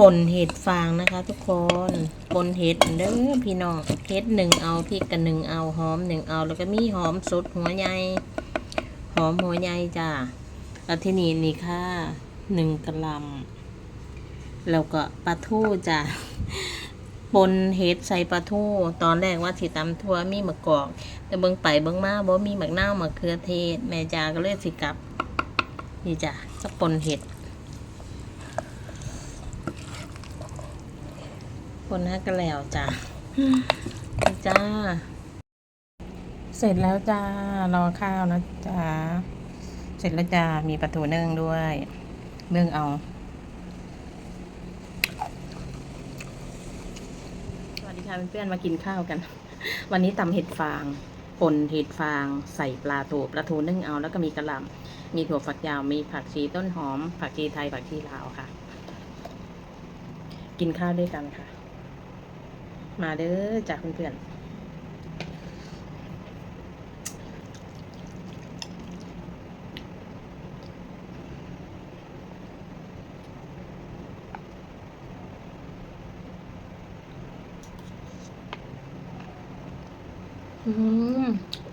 ป่นเห็ดฟางนะคะ ทุกคนป่นเห็ดเด้อพี่น้องเห็ดหนึ่งเอาพริกกันหนึ่งเอาหอมหนึ่งเอา แล้วก็มีหอมสดหัวใหญ่หอมหัวใหญ่จ้าแล้วที่นี่นี่ค่ะหนึ่งกะหลำแล้วก็ปลาทูจ้าปนเห็ดใส่ปลาทูตอนแรกว่าสิตำทั่วมีมะกอก แต่เบิ่งไปเบิ่งมาบ่มีมะนาวมะเขือเทศ แม่จาก็เลยสิกลับ นี่จ้ะจะปนเห็ด คนฮักกันแล้วจ้ะจ้า เสร็จแล้วจ้ารอข้าวนะจ้าเสร็จแล้วจ้ามีปลาทูนึ่งด้วยนึ่งเอาสวัสดีค่ะเพื่อนๆมากินข้าวกัน วันนี้ตำเห็ดฟางป่นเห็ดฟาง ใส่ปลาทูปลาทูนึ่งเอา แล้วก็มีกระหล่ำมีถั่วฝักยาวมีผักชีต้นหอม ผักชีไทยผักชีลาวค่ะ กินข้าวด้วยกันค่ะ มาเด้อจากเพื่อนๆอืม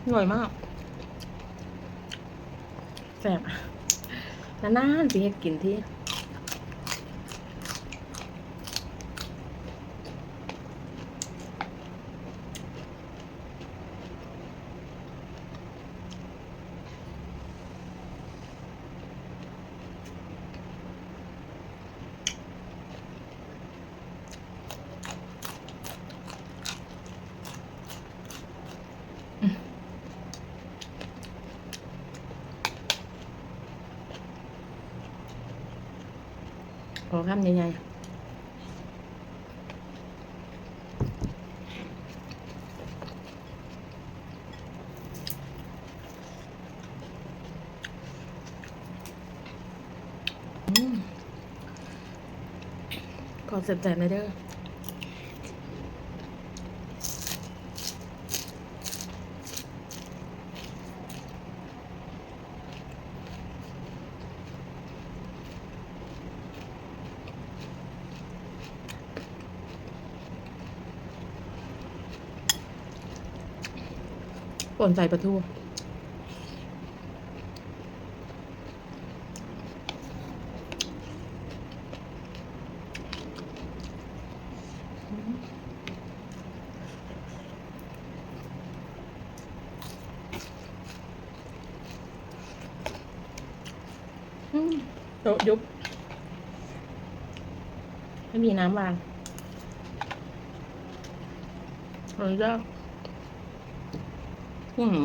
อร่อยมากแซ่บนานๆสิเฮ็ดกินที่ ขอคำใหญ่ๆขอเสร็จใจเลยเด้อ ป่นใส่ปลาทูอืมโต๊ะยุบ ไม่มีน้ำวางเฮ้ยจ้าอืม อืม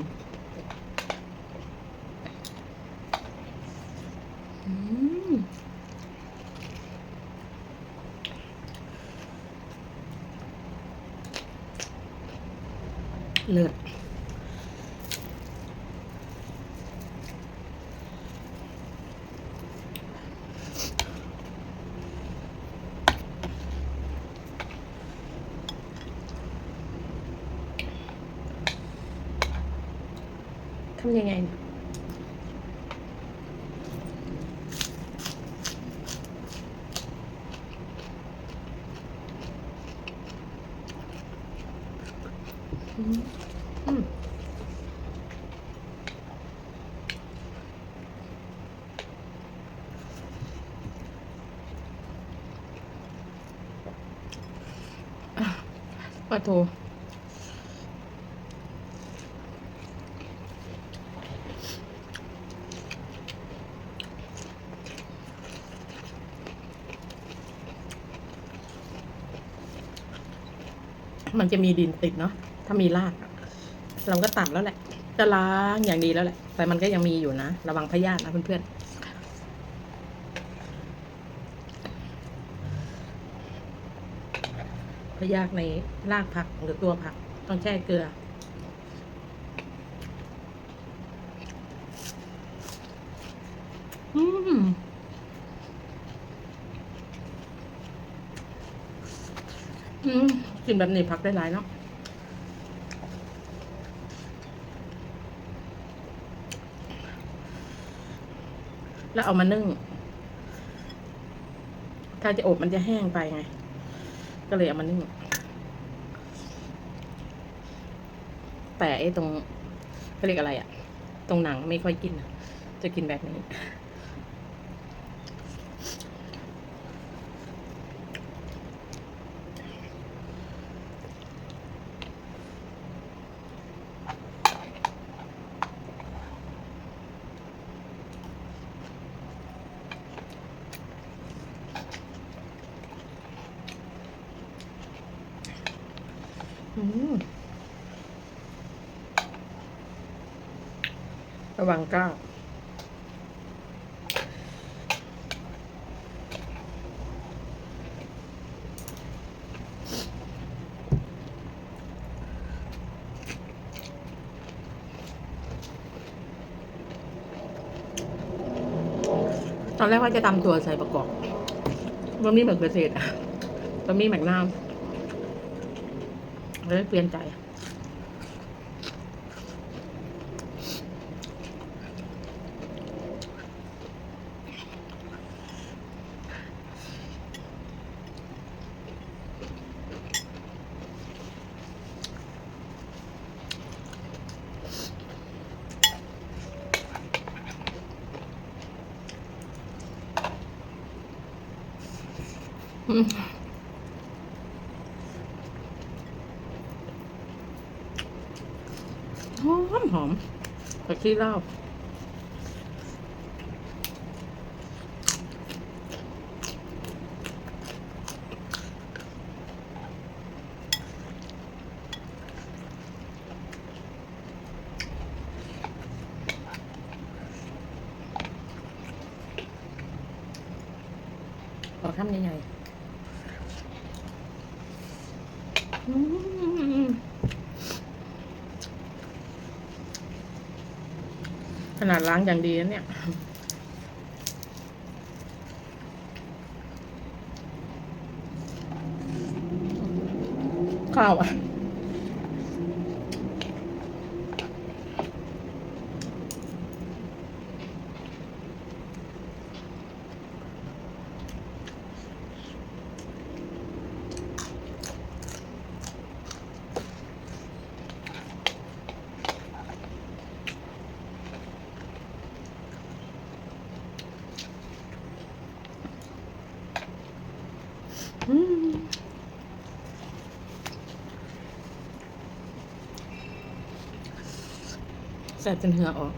เลิศ ทำยังไงเมันจะมีดินติดเนาะถ้ามีราก เราก็ตัดแล้วแหละจะล้างอย่างดีแล้วแหละ แต่มันก็ยังมีอยู่นะ ระวังพยาธินะเพื่อนๆพยาธิในรากผักหรือตัวผัก ต้องแช่เกลือ อืมอืม กินแบบนี้พักได้หลายเนาะแล้วเอามานึ่งถ้าถ้าจะอบมันจะแห้งไปไง ก็เลยเอามานึ่ง แต่ไอ้ตรงเขาเรียกอะไรอะตรงหนังไม่ค่อยกิน จะกินแบบนี้ ระวังก้าวตอนแรกว่าจะตำตัวใส่ประกอบบะหมี่หมึกเกษตรอะบะหมี่หมักน้ำ เลยเปลี่ยนใจ อืม อมหอมผักชีลาวขอทำใหญ่ๆอืม ขนาดล้างอย่างดีนะเนี่ยข้าวอะ อืมแสบจนเหงื่อออก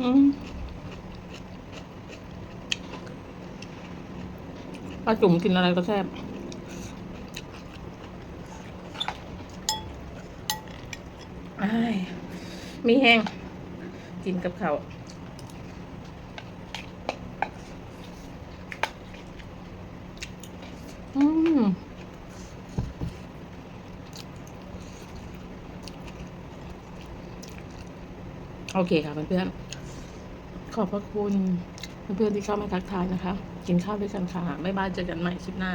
อืมปลาจุ่มกินอะไรก็แซ่บอ้มีแห้ง กินกับเขาอืมโอเคค่ะเพื่อนๆ ขอบพระคุณเพื่อนๆที่เข้ามาทักทายนะคะ กินข้าวด้วยกันค่ะ บ๊ายบายเจอกันใหม่คลิปหน้า